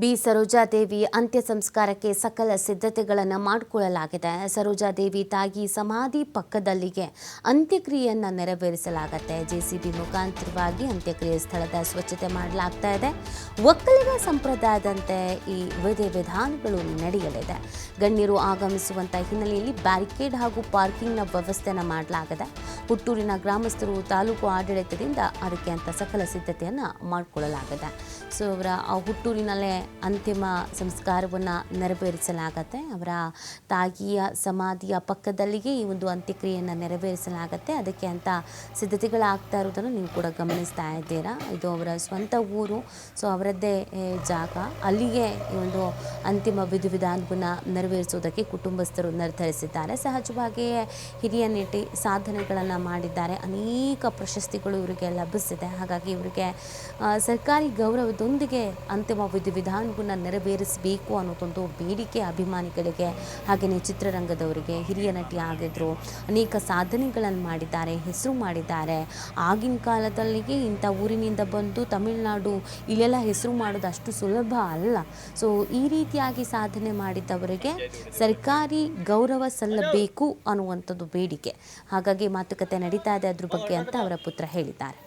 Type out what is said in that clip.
B. Sarojadevi ಅಂತ್ಯ ಸಂಸ್ಕಾರಕ್ಕೆ ಸಕಲ ಸಿದ್ಧತೆಗಳನ್ನು ಮಾಡಿಕೊಳ್ಳಲಾಗಿದೆ. ಸರೋಜಾದೇವಿ ತಾಯಿ ಸಮಾಧಿ ಪಕ್ಕದಲ್ಲಿಗೆ ಅಂತ್ಯಕ್ರಿಯೆಯನ್ನು ನೆರವೇರಿಸಲಾಗುತ್ತೆ. ಜೆಸಿಬಿ ಮುಖಾಂತರವಾಗಿ ಅಂತ್ಯಕ್ರಿಯೆ ಸ್ಥಳದ ಸ್ವಚ್ಛತೆ ಮಾಡಲಾಗ್ತಾ ಇದೆ. ಒಕ್ಕಲಿಗ ಸಂಪ್ರದಾಯದಂತೆ ಈ ವಿಧಿ ವಿಧಾನಗಳು ನಡೆಯಲಿದೆ. ಗಣ್ಯರು ಆಗಮಿಸುವಂತ ಹಿನ್ನೆಲೆಯಲ್ಲಿ ಬ್ಯಾರಿಕೇಡ್ ಹಾಗೂ ಪಾರ್ಕಿಂಗ್ನ ವ್ಯವಸ್ಥೆಯನ್ನು ಮಾಡಲಾಗಿದೆ. ಹುಟ್ಟೂರಿನ ಗ್ರಾಮಸ್ಥರು ತಾಲೂಕು ಆಡಳಿತದಿಂದ ಅದಕ್ಕೆ ಅಂತ ಸಕಲ ಸಿದ್ಧತೆಯನ್ನು ಮಾಡಿಕೊಳ್ಳಲಾಗಿದೆ. ಸೊ ಅವರ ಆ ಹುಟ್ಟೂರಿನಲ್ಲೇ ಅಂತಿಮ ಸಂಸ್ಕಾರವನ್ನು ನೆರವೇರಿಸಲಾಗತ್ತೆ. ಅವರ ತಾಯಿಯ ಸಮಾಧಿಯ ಪಕ್ಕದಲ್ಲಿಗೆ ಈ ಒಂದು ಅಂತ್ಯಕ್ರಿಯೆಯನ್ನು ನೆರವೇರಿಸಲಾಗತ್ತೆ. ಅದಕ್ಕೆ ಅಂತ ಸಿದ್ಧತೆಗಳಾಗ್ತಾ ಇರೋದನ್ನು ನೀವು ಕೂಡ ಗಮನಿಸ್ತಾ ಇದ್ದೀರಾ. ಇದು ಅವರ ಸ್ವಂತ ಊರು. ಸೊ ಅವರದ್ದೇ ಜಾಗ. ಅಲ್ಲಿಗೆ ಈ ಒಂದು ಅಂತಿಮ ವಿಧಿವಿಧಾನವನ್ನು ನೆರವೇರಿಸೋದಕ್ಕೆ ಕುಟುಂಬಸ್ಥರು ನಿರ್ಧರಿಸಿದ್ದಾರೆ. ಸಹಜವಾಗಿಯೇ ಹಿರಿಯ ನಟಿ ಸಾಧನೆಗಳನ್ನು ಮಾಡಿದ್ದಾರೆ. ಅನೇಕ ಪ್ರಶಸ್ತಿಗಳು ಇವರಿಗೆ ಲಭಿಸಿದೆ. ಹಾಗಾಗಿ ಇವರಿಗೆ ಸರ್ಕಾರಿ ಗೌರವದೊಂದಿಗೆ ಅಂತಿಮ ವಿಧಿವಿಧಾನವನ್ನು ನೆರವೇರಿಸಬೇಕು ಅನ್ನೋದೊಂದು ಬೇಡಿಕೆ ಅಭಿಮಾನಿಗಳಿಗೆ, ಹಾಗೆಯೇ ಚಿತ್ರರಂಗದವರಿಗೆ ಹಿರಿಯ ನಟಿ ಆಗಿದ್ರು, ಅನೇಕ ಸಾಧನೆಗಳನ್ನು ಮಾಡಿದ್ದಾರೆ, ಹೆಸರು ಮಾಡಿದ್ದಾರೆ. ಆಗಿನ ಕಾಲದಲ್ಲಿಗೆ ಇಂಥ ಊರಿನಿಂದ ಬಂದು ತಮಿಳುನಾಡು ಇಲ್ಲೆಲ್ಲ ಹೆಸರು ಮಾಡೋದು ಅಷ್ಟು ಸುಲಭ ಅಲ್ಲ. ಸೊ ಈ ರೀತಿಯಾಗಿ ಸಾಧನೆ ಮಾಡಿದವರಿಗೆ ಸರ್ಕಾರಿ ಗೌರವ ಸಲ್ಲಬೇಕು ಅನ್ನುವಂಥದ್ದು ಬೇಡಿಕೆ. ಹಾಗಾಗಿ ಮಾತುಕತೆ ನಡೀತಾ ಇದೆ ಅದ್ರ ಬಗ್ಗೆ ಅಂತ ಅವರ ಪುತ್ರ ಹೇಳಿದ್ದಾರೆ.